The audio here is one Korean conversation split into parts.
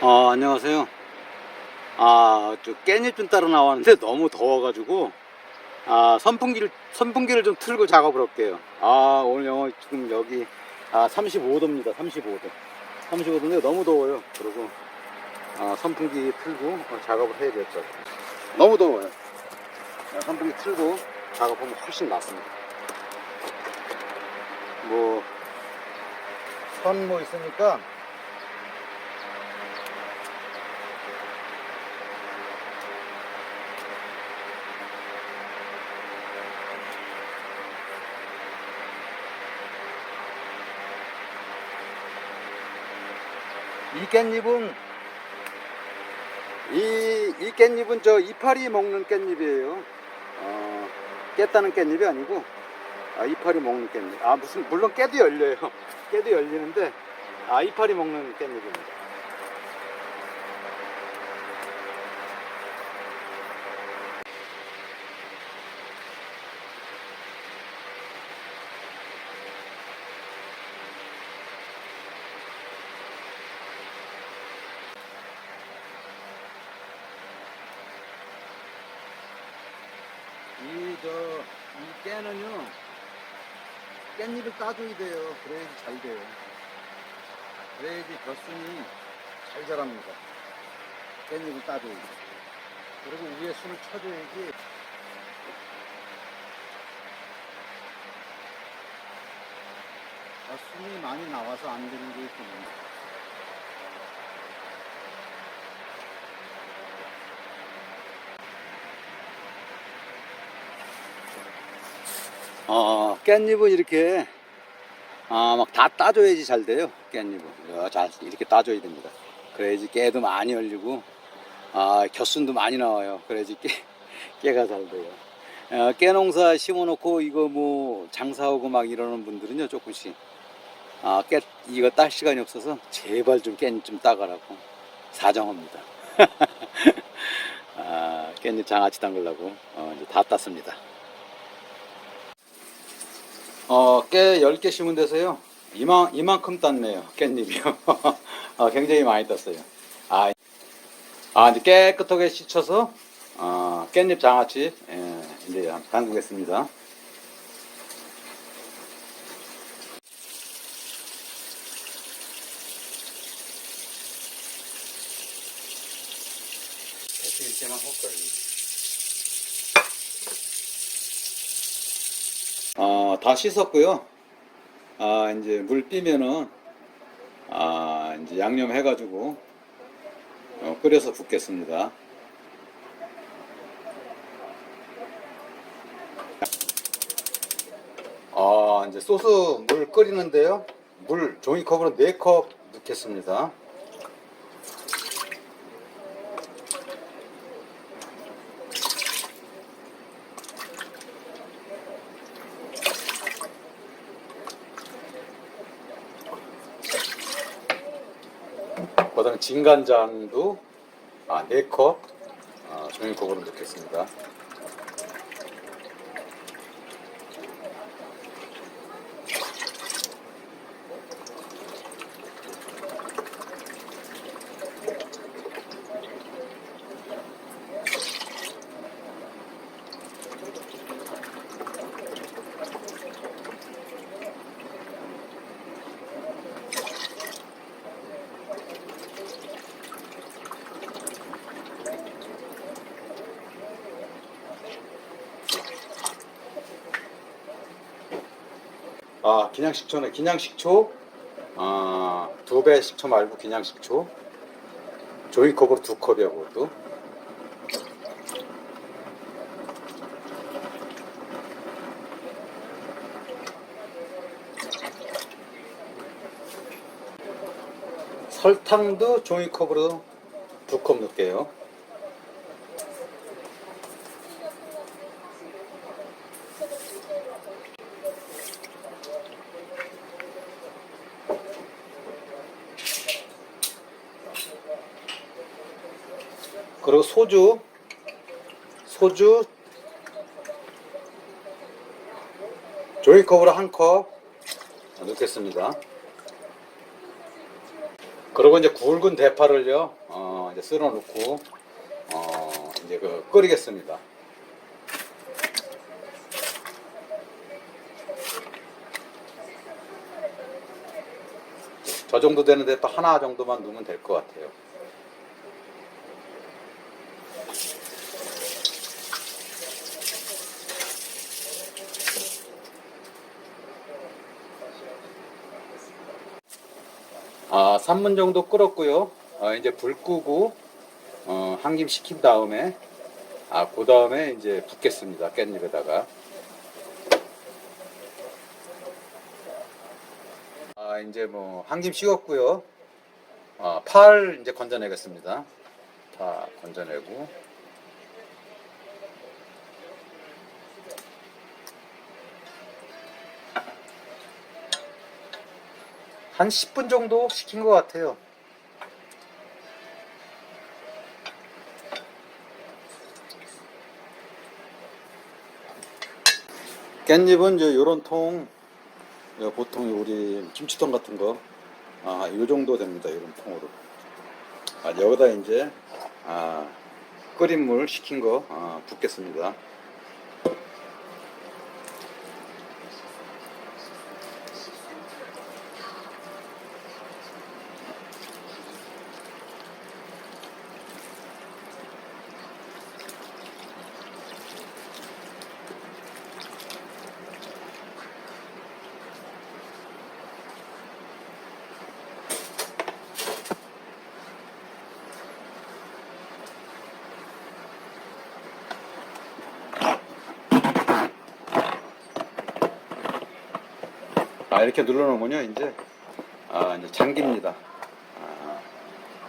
어, 안녕하세요. 아, 저 깻잎 좀 따러 나왔는데 너무 더워가지고, 아, 선풍기를, 선풍기를 좀 틀고 작업을 할게요. 아, 오늘 영어 지금 여기, 아, 35도입니다. 35도. 35도인데 너무 더워요. 그리고, 아, 선풍기 틀고 어, 작업을 해야 될것 같아요. 너무 더워요. 아, 선풍기 틀고 작업하면 훨씬 낫습니다. 뭐, 선 뭐 있으니까, 이 깻잎은 이, 이 깻잎은 저 이파리 먹는 깻잎이에요. 어, 깼다는 깻잎이 아니고 아, 이파리 먹는 깻잎. 아 무슨 물론 깨도 열려요. 깨도 열리는데 아 이파리 먹는 깻잎입니다. 이 저 이 깨는요 깻잎을 따줘야 돼요. 그래야지 잘 돼요. 그래야지 벼순이 잘 자랍니다. 깻잎을 따줘야지. 그리고 위에 순을 쳐줘야지. 벼순이 많이 나와서 안 되는 게 있거든요. 어, 깻잎은 이렇게 아, 막 다 따줘야지 잘 돼요. 깻잎은 어, 잘 이렇게 따줘야 됩니다. 그래야지 깨도 많이 열리고 아, 겨순도 많이 나와요. 그래야지 깨, 깨가 잘 돼요. 어, 깨 농사 심어놓고 이거 뭐 장사하고 막 이러는 분들은요 조금씩 아, 깨 이거 딸 시간이 없어서 제발 좀 깻잎 좀 따가라고 사정합니다. 아, 깻잎 장아찌 담그려고 어, 이제 다 땄습니다. 어, 깨 10개 심은 데서요. 이만, 이만큼 땄네요. 깻잎이요. 어, 굉장히 많이 땄어요. 아, 아, 이제 깨끗하게 씻어서, 어, 깻잎 장아찌, 예, 이제 담그겠습니다. 이렇게만 헛걸리 어, 다 씻었고요. 아, 이제 물 삐면은, 아, 이제 양념 해가지고, 어, 끓여서 붓겠습니다. 아, 이제 소스 물 끓이는데요. 물 종이컵으로 4컵 넣겠습니다. 진간장도 아, 4컵 아, 종이컵으로 넣겠습니다. 아, 그냥 식초네. 그냥 식초. 아, 두 배 식초 말고 그냥 식초. 종이컵으로 두 컵이야, 그것도. 설탕도 종이컵으로 두 컵 넣을게요. 그리고 소주 소주 종이컵으로 한 컵 넣겠습니다. 그리고 이제 굵은 대파를요, 어, 이제 썰어 놓고, 어, 이제 그 끓이겠습니다. 저 정도 되는 대파 하나 정도만 넣으면 될 것 같아요. 아, 3분 정도 끓었고요. 어, 이제 불 끄고 어, 한 김 식힌 다음에 아, 그 다음에 이제 붓겠습니다. 깻잎에다가. 아, 이제 뭐 한 김 식었고요. 아, 팔 이제 건져내겠습니다. 다 건져내고. 한 10분 정도 식힌 것 같아요. 깻잎은 이제 요런 통, 요 보통 우리 김치통 같은 거, 아, 요 정도 됩니다. 요런 통으로. 아, 여기다 이제, 아, 끓인 물 식힌 거, 아, 붓겠습니다. 아, 이렇게 눌러놓으면요, 이제, 아, 이제 잠깁니다.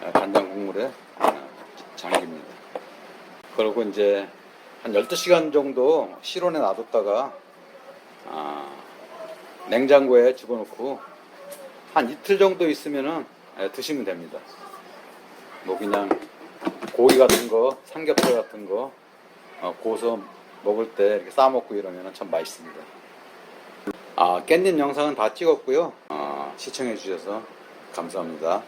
아, 간장 국물에 아, 잠깁니다. 그리고 이제 한 12시간 정도 실온에 놔뒀다가, 아, 냉장고에 집어넣고 한 이틀 정도 있으면은 예, 드시면 됩니다. 뭐 그냥 고기 같은 거, 삼겹살 같은 거, 어, 구워서 먹을 때 이렇게 싸 먹고 이러면 참 맛있습니다. 아, 깻잎 영상은 다 찍었고요. 아, 시청해 주셔서 감사합니다.